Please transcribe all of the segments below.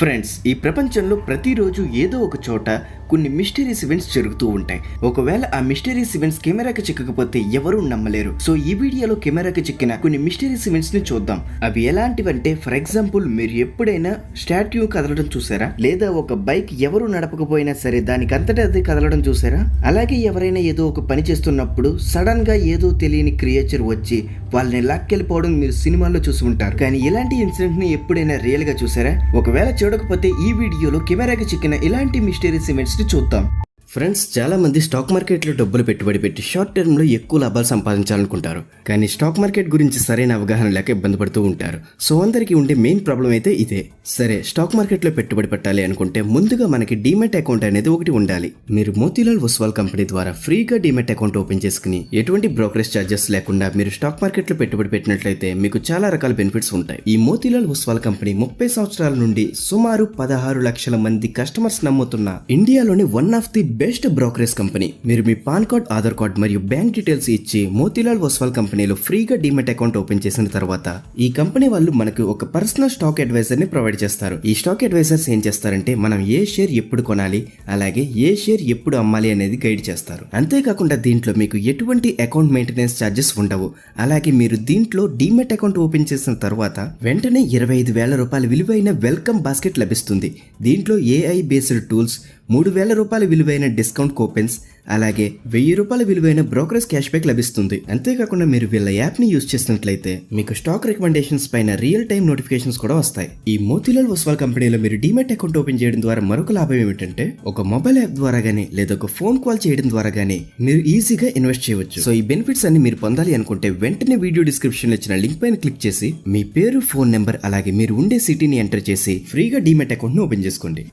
Friends ఈ ప్రపంచంలో ప్రతిరోజు ఏదో ఒక చోట కొన్ని మిస్టరీస్ ఈవెంట్స్ జరుగుతూ ఉంటాయి. ఒకవేళ ఆ మిస్టరీస్ ఈవెంట్స్ కెమెరాకి చిక్కకపోతే ఎవరూ నమ్మలేరు. సో ఈ వీడియోలో కెమెరాకి చిక్కిన కొన్ని మిస్టరీస్ ఈవెంట్స్ని చూద్దాం. అవి ఎలాంటివంటే ఫర్ ఎగ్జాంపుల్ మీరు ఎప్పుడైనా స్టాట్యూ కదలడం చూసారా? లేదా ఒక బైక్ ఎవరు నడపకపోయినా సరే దానికి అంతటా అది కదలడం చూసారా? అలాగే ఎవరైనా ఏదో ఒక పని చేస్తున్నప్పుడు సడన్గా ఏదో తెలియని క్రియేచర్ వచ్చి వాళ్ళని లాక్కెళ్ళిపోవడం మీరు సినిమాల్లో చూసి ఉంటారు. కానీ ఇలాంటి ఇన్సిడెంట్ని ఎప్పుడైనా రియల్గా చూసారా? ఒకవేళ చూడకపోతే ఈ వీడియోలో కెమెరాకి చిక్కిన ఇలాంటి మిస్టీరియస్ సిమెంట్స్ని చూద్దాం. ఫ్రెండ్స్ చాలా మంది స్టాక్ మార్కెట్లో డబ్బులు పెట్టుబడి పెట్టి షార్ట్ టర్మ్లో ఎక్కువ లాభాలు సంపాదించాలనుకుంటారు. కానీ స్టాక్ మార్కెట్ గురించి సరైన అవగాహన లేక ఇబ్బంది పడుతూ ఉంటారు. సో అందరికీ ఉండే మెయిన్ ప్రాబ్లం అయితే ఇదే. సరే స్టాక్ మార్కెట్లో పెట్టుబడి పెట్టాలి అనుకుంటే ముందుగా మనకి డీమెట్ అకౌంట్ అనేది ఒకటి ఉండాలి. మీరు మోతీలాల్ ఒస్వాల్ కంపెనీ ద్వారా ఫ్రీగా డీమెట్ అకౌంట్ ఓపెన్ చేసుకుని ఎటువంటి బ్రోకరేజ్ ఛార్జెస్ లేకుండా మీరు స్టాక్ మార్కెట్లో పెట్టుబడి పెట్టినట్లయితే మీకు చాలా రకాల బెనిఫిట్స్ ఉంటాయి. ఈ మోతీలాల్ ఒస్వాల్ కంపెనీ ముప్పై సంవత్సరాల నుండి సుమారు పదహారు లక్షల మంది కస్టమర్స్ నమ్ముతున్న ఇండియాలోని one of the best brokerage company. మీరు మీ పాన్ కార్డ్ ఆధార్ కార్డ్ మరియు బ్యాంక్ డీటెయిల్స్ ఇచ్చి మోతీలాల్ ఒస్వాల్ కంపెనీలో ఫ్రీగా డీమెట్ అకౌంట్ ఓపెన్ చేసిన తర్వాత ఈ కంపెనీ వాళ్ళు మనకు ఒక పర్సనల్ స్టాక్ అడ్వైజర్ని ప్రొవైడ్ చేస్తారు. ఈ స్టాక్ అడ్వైజర్స్ ఏం చేస్తారంటే మనం ఏ షేర్ ఎప్పుడు కొనాలి అలాగే ఏ షేర్ ఎప్పుడు అమ్మాలి అనేది గైడ్ చేస్తారు. అంతేకాకుండా దీంట్లో మీకు ఎటువంటి అకౌంట్ మెయింటెనెన్స్ ఛార్జెస్ ఉండవు. అలాగే మీరు దీంట్లో డీమెట్ అకౌంట్ ఓపెన్ చేసిన తర్వాత వెంటనే ఇరవై ఐదు వేల రూపాయల విలువైన వెల్కమ్ బాస్కెట్ లభిస్తుంది. దీంట్లో ఏఐ బేస్డ్ టూల్స్ మూడు వేల రూపాయల విలువైన డిస్కౌంట్ కూపెన్స్ అలాగే వెయ్యి రూపాయల విలువైన బ్రోకరేజ్ క్యాష్ బ్యాక్ లభిస్తుంది. అంతేకాకుండా మీరు వీళ్ళ యాప్ని యూజ్ చేసినట్లయితే మీకు స్టాక్ రికమెండేషన్స్ పైన రియల్ టైం నోటిఫికేషన్స్ కూడా వస్తాయి. ఈ మోతిలాల్ ఒస్వాల్ కంపెనీలో మీరు డీమెట్ అకౌంట్ ఓపెన్ చేయడం ద్వారా మరొక లాభం ఏమిటంటే ఒక మొబైల్ యాప్ ద్వారా గానీ లేదా ఒక ఫోన్ కాల్ చేయడం ద్వారా గానీ మీరు ఈజీగా ఇన్వెస్ట్ చేయవచ్చు. సో ఈ బెనిఫిట్స్ అన్ని మీరు పొందాలి అనుకుంటే వెంటనే వీడియో డిస్క్రిప్షన్లో ఇచ్చిన లింక్ పైన క్లిక్ చేసి మీ పేరు ఫోన్ నెంబర్ అలాగే మీరు ఉండే సిటీని ఎంటర్ చేసి ఫ్రీగా డిమెట్ అకౌంట్ను ఓపెన్ చేసుకోండి.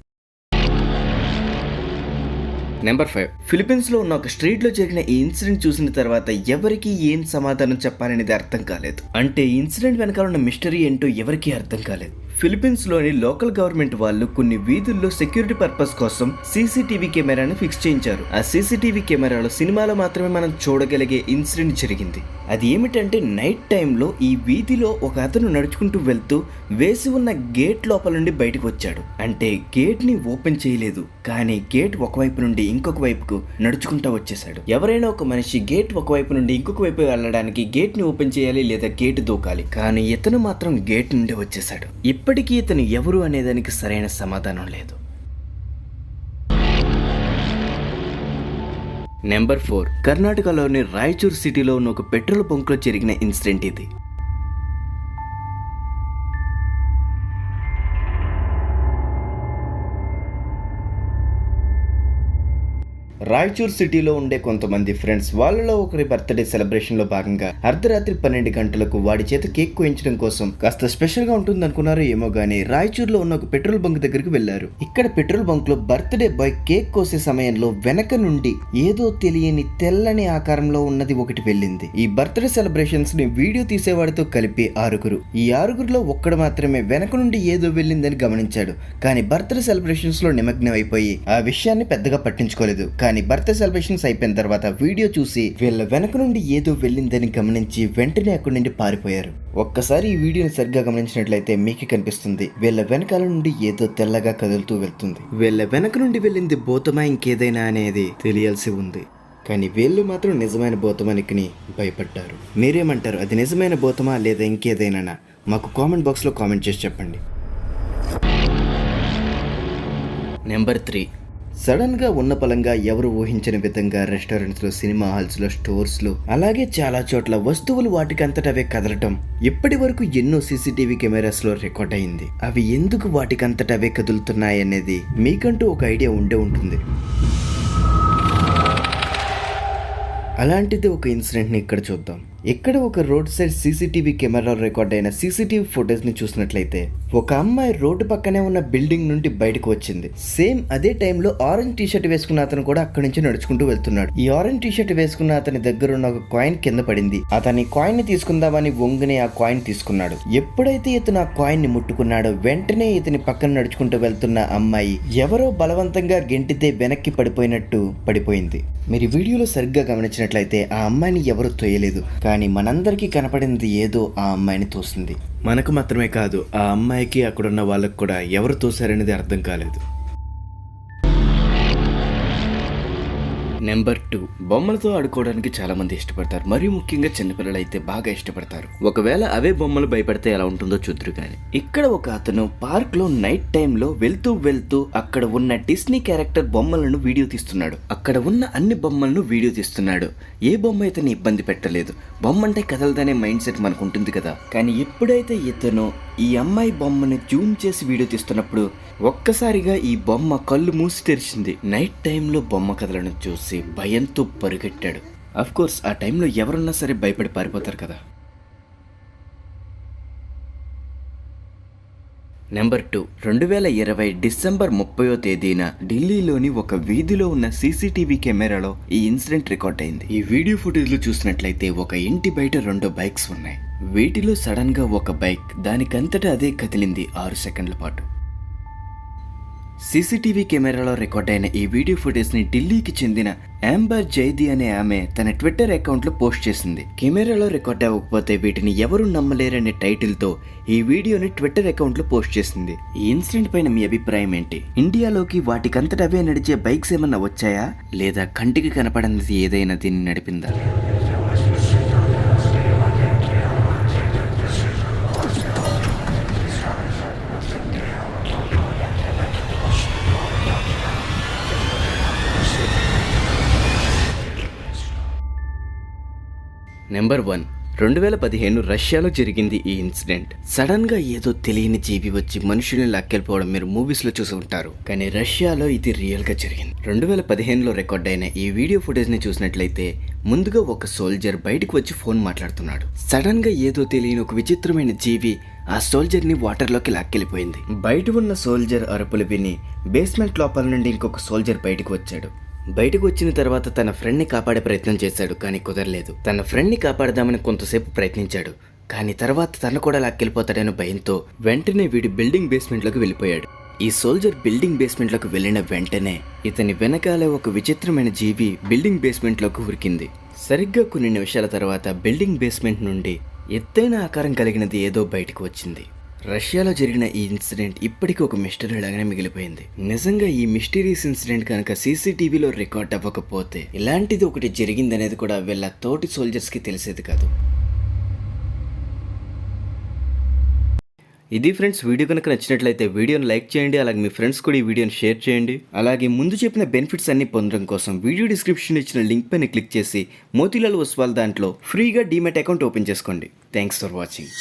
నెంబర్ ఫైవ్ ఫిలిప్పీన్స్లో ఉన్న ఒక స్ట్రీట్లో జరిగిన ఈ ఇన్సిడెంట్ చూసిన తర్వాత ఎవరికి ఏం సమాధానం చెప్పాలనేది అర్థం కాలేదు. అంటే ఇన్సిడెంట్ వెనకాల ఉన్న మిస్టరీ ఏంటో ఎవరికీ అర్థం కాలేదు. ఫిలిప్పీన్స్లోని లోకల్ గవర్నమెంట్ వాళ్ళు కొన్ని వీధుల్లో సెక్యూరిటీ పర్పస్ కోసం సీసీటీవీ కెమెరాను ఫిక్స్ చేయించారు. ఆ సీసీటీవీ కెమెరాలో సినిమాలో మాత్రమే మనం చూడగలిగే ఇన్సిడెంట్ జరిగింది. అది ఏమిటంటే నైట్ టైంలో ఈ వీధిలో ఒక అతను నడుచుకుంటూ వెళ్తూ వేసి ఉన్న గేట్ లోపల నుండి బయటకు వచ్చాడు. అంటే గేట్ని ఓపెన్ చేయలేదు. కానీ గేట్ ఒకవైపు నుండి ఇంకొక వైపుకు నడుచుకుంటూ వచ్చేసాడు ఎవరైనా ఒక మనిషి గేట్ ఒకవైపు నుండి ఇంకొక వైపు వెళ్ళడానికి గేట్ని ఓపెన్ చేయాలి లేదా గేట్ దూకాలి. కానీ ఇతను మాత్రం గేట్ నుండి వచ్చేసాడు ఇప్పటికీ ఇతను ఎవరు అనేదానికి సరైన సమాధానం లేదు. Number four. కర్ణాటకలోని రాయచూర్ సిటీలో ఉన్న ఒక పెట్రోల్ బంక్లో జరిగిన ఇన్సిడెంట్ ఇది. రాయచూర్ సిటీలో ఉండే కొంతమంది ఫ్రెండ్స్ వాళ్ళలో ఒకరి బర్త్డే సెలబ్రేషన్లో భాగంగా అర్ధరాత్రి పన్నెండు గంటలకు వాడి చేత కేక్ కోయించడం కోసం కాస్త స్పెషల్గా ఉంటుంది అనుకున్నారు ఏమో గానీ రాయచూర్లో ఉన్న ఒక పెట్రోల్ బంక్ దగ్గరికి వెళ్ళారు ఇక్కడ పెట్రోల్ బంక్లో బర్త్డే బాయ్ కేక్ కోసే సమయంలో వెనక నుండి ఏదో తెలియని తెల్లని ఆకారంలో ఉన్నది ఒకటి వెళ్ళింది. ఈ బర్త్డే సెలబ్రేషన్స్ని వీడియో తీసేవాడితో కలిపి ఆరుగురు. ఈ ఆరుగురులో ఒక్కడు మాత్రమే వెనక నుండి ఏదో వెళ్ళిందని గమనించాడు. కానీ బర్త్డే సెలబ్రేషన్స్లో నిమగ్నం అయిపోయి ఆ విషయాన్ని పెద్దగా పట్టించుకోలేదు. కానీ బర్త్డే సెలబ్రేషన్స్ అయిపోయిన తర్వాత వీడియో చూసి వీళ్ళ వెనక నుండి ఏదో వెళ్ళిందని గమనించి వెంటనే అక్కడి నుండి పారిపోయారు. ఒక్కసారి ఈ వీడియోని సరిగ్గా గమనించినట్లయితే మీకు కనిపిస్తుంది. వీళ్ళ వెనకాల నుండి ఏదో తెల్లగా కదులుతూ వెళ్తుంది. వీళ్ళ వెనక నుండి వెళ్ళింది భూతమా ఇంకేదైనా అనేది తెలియాల్సి ఉంది. కానీ వీళ్ళు మాత్రం నిజమైన భూతమానికి భయపడ్డారు. మీరేమంటారు? అది నిజమైన భూతమా లేదా ఇంకేదైనా మాకు కామెంట్ బాక్స్లో కామెంట్ చేసి చెప్పండి. నెంబర్ త్రీ సడన్గా ఉన్న పలంగా ఎవరు ఊహించని విధంగా రెస్టారెంట్స్లో సినిమా హాల్స్లో స్టోర్స్లో అలాగే చాలా చోట్ల వస్తువులు వాటికంతటవే కదలటం ఇప్పటి వరకు ఎన్నో సీసీటీవీ కెమెరాస్లో రికార్డ్ అయింది. అవి ఎందుకు వాటికంతటవే కదులుతున్నాయి అనేది మీకంటూ ఒక ఐడియా ఉండే ఉంటుంది. అలాంటిది ఒక ఇన్సిడెంట్ని ఇక్కడ చూద్దాం. ఇక్కడ ఒక రోడ్ సైడ్ సీసీటీవీ కెమెరాలో రికార్డ్ అయిన సీసీటీవీ ఫుటేజ్ని చూసినట్లయితే ఒక అమ్మాయి రోడ్డు పక్కనే ఉన్న బిల్డింగ్ నుండి బయటకు వచ్చింది. సేమ్ అదే టైంలో ఆరెంజ్ టీషర్ట్ వేసుకున్న అతను కూడా అక్కడి నుంచి నడుచుకుంటూ వెళ్తున్నాడు. ఈ ఆరెంజ్ టీషర్ట్ వేసుకున్న అతని దగ్గర ఉన్న ఒక కాయిన్ కింద పడింది. అతని కాయిన్ని తీసుకుందామని వంగుని ఆ కాయిన్ తీసుకున్నాడు. ఎప్పుడైతే ఇతను ఆ కాయిన్ని ముట్టుకున్నాడో వెంటనే ఇతని పక్కన నడుచుకుంటూ వెళ్తున్న అమ్మాయి ఎవరో బలవంతంగా గెంటితే వెనక్కి పడిపోయినట్టు పడిపోయింది. మీరు వీడియోలో సరిగ్గా గమనించినట్లయితే ఆ అమ్మాయిని ఎవరు తోయలేదు కానీ కానీ మనందరికీ కనపడింది ఏదో ఆ అమ్మాయిని తోస్తుంది మనకు మాత్రమే కాదు ఆ అమ్మాయికి అక్కడున్న వాళ్ళకు కూడా ఎవరు తోశారనేది అర్థం కాలేదు. Number two. బొమ్మలతో ఆడుకోవడానికి చాలా మంది ఇష్టపడతారు. మరియు ముఖ్యంగా చిన్నపిల్లలు అయితే బాగా ఇష్టపడతారు. ఒకవేళ అవే బొమ్మలు భయపడితే ఎలా ఉంటుందో చూద్దరు కానీ ఇక్కడ ఒక అతను పార్క్లో నైట్ టైంలో వెళ్తూ వెళ్తూ అక్కడ ఉన్న డిస్నీ క్యారెక్టర్ బొమ్మలను వీడియో తీస్తున్నాడు. అక్కడ ఉన్న అన్ని బొమ్మలను వీడియో తీస్తున్నాడు. ఏ బొమ్మ ఇతను ఇబ్బంది పెట్టలేదు. బొమ్మ అంటే కదలదనే మైండ్ సెట్ మనకు ఉంటుంది కదా. కానీ ఎప్పుడైతే ఇతను ఈ అమ్మాయి బొమ్మని జూమ్ చేసి వీడియో తీస్తున్నప్పుడు ఒక్కసారిగా ఈ బొమ్మ కళ్ళు మూసి తెరిచింది. నైట్ టైంలో బొమ్మ కథలను చూసి భయంతో పరిగెట్టాడు. కోర్స్ ఆ టైంలో ఎవరున్నా సరే భయపడి పారిపోతారు కదా. నెంబర్ టూ రెండు వేల ఇరవై డిసెంబర్ ముప్పయో తేదీన ఢిల్లీలోని ఒక వీధిలో ఉన్న సీసీటీవీ కెమెరాలో ఈ ఇన్సిడెంట్ రికార్డ్ అయింది. ఈ వీడియో ఫుటేజ్లో చూసినట్లయితే ఒక ఇంటి బయట రెండు బైక్స్ ఉన్నాయి. వీటిలో సడన్గా ఒక బైక్ దానికంతటా అదే కదిలింది ఆరు సెకండ్ల పాటు. సీసీటీవీ కెమెరాలో రికార్డ్ అయిన ఈ వీడియో ఫుటేజ్ని ఢిల్లీకి చెందిన యాంబర్ జైది అనే ఆమె తన ట్విట్టర్ అకౌంట్లో పోస్ట్ చేసింది. కెమెరాలో రికార్డ్ అవ్వకపోతే వీటిని ఎవరు నమ్మలేరనే టైటిల్తో ఈ వీడియోని ట్విట్టర్ అకౌంట్లో పోస్ట్ చేసింది. ఈ ఇన్సిడెంట్ పైన మీ అభిప్రాయం ఏంటి? ఇండియాలోకి వాటికంతటవే నడిచే బైక్స్ ఏమన్నా వచ్చాయా? లేదా కంటికి కనపడనిది ఏదైనా దీన్ని నడిపిందా? నెంబర్ వన్ రెండు వేల పదిహేను రష్యాలో జరిగింది ఈ ఇన్సిడెంట్. సడన్గా ఏదో తెలియని జీవి వచ్చి మనుషుల్ని లాక్కెళ్ళిపోవడం మీరు మూవీస్లో చూసి ఉంటారు. కానీ రష్యాలో ఇది రియల్గా జరిగింది. రెండు వేల పదిహేనులో రికార్డ్ అయిన ఈ వీడియో ఫుటేజ్ని చూసినట్లయితే ముందుగా ఒక సోల్జర్ బయటకు వచ్చి ఫోన్ మాట్లాడుతున్నాడు. సడన్గా ఏదో తెలియని ఒక విచిత్రమైన జీవి ఆ సోల్జర్ని వాటర్లోకి లాక్కెళ్ళిపోయింది. బయట ఉన్న సోల్జర్ అరుపులు విని బేస్మెంట్ లోపల నుండి ఇంకొక సోల్జర్ బయటకు వచ్చాడు. బయటకు వచ్చిన తర్వాత తన ఫ్రెండ్ని కాపాడే ప్రయత్నం చేశాడు కానీ కుదరలేదు. తన ఫ్రెండ్ని కాపాడదామని కొంతసేపు ప్రయత్నించాడు కానీ తర్వాత తను కూడా లాక్కెళ్ళిపోతాడని భయంతో వెంటనే వీడి బిల్డింగ్ బేస్మెంట్లోకి వెళ్ళిపోయాడు. ఈ సోల్జర్ బిల్డింగ్ బేస్మెంట్లోకి వెళ్ళిన వెంటనే ఇతని వెనకాలే ఒక విచిత్రమైన జీవి బిల్డింగ్ బేస్మెంట్లోకి ఉరికింది. సరిగ్గా కొన్ని నిమిషాల తర్వాత బిల్డింగ్ బేస్మెంట్ నుండి ఎత్తైన ఆకారం కలిగినది ఏదో బయటకు వచ్చింది. రష్యాలో జరిగిన ఈ ఇన్సిడెంట్ ఇప్పటికీ ఒక మిస్టరీ లాగానే మిగిలిపోయింది. నిజంగా ఈ మిస్టీరియస్ ఇన్సిడెంట్ కనుక సీసీటీవీలో రికార్డ్ అవ్వకపోతే ఇలాంటిది ఒకటి జరిగిందనేది కూడా వీళ్ళ తోటి సోల్జర్స్కి తెలిసేది కాదు. ఇది ఫ్రెండ్స్ వీడియో కనుక నచ్చినట్లయితే వీడియోని లైక్ చేయండి అలాగే మీ ఫ్రెండ్స్ కూడా ఈ వీడియోని షేర్ చేయండి. అలాగే ముందు చెప్పిన బెనిఫిట్స్ అన్ని పొందడం కోసం వీడియో డిస్క్రిప్షన్ ఇచ్చిన లింక్ పైన క్లిక్ చేసి మోతీలాల్ ఒస్వాల్ దాంట్లో ఫ్రీగా డీమెట్ అకౌంట్ ఓపెన్ చేసుకోండి. Thanks for watching.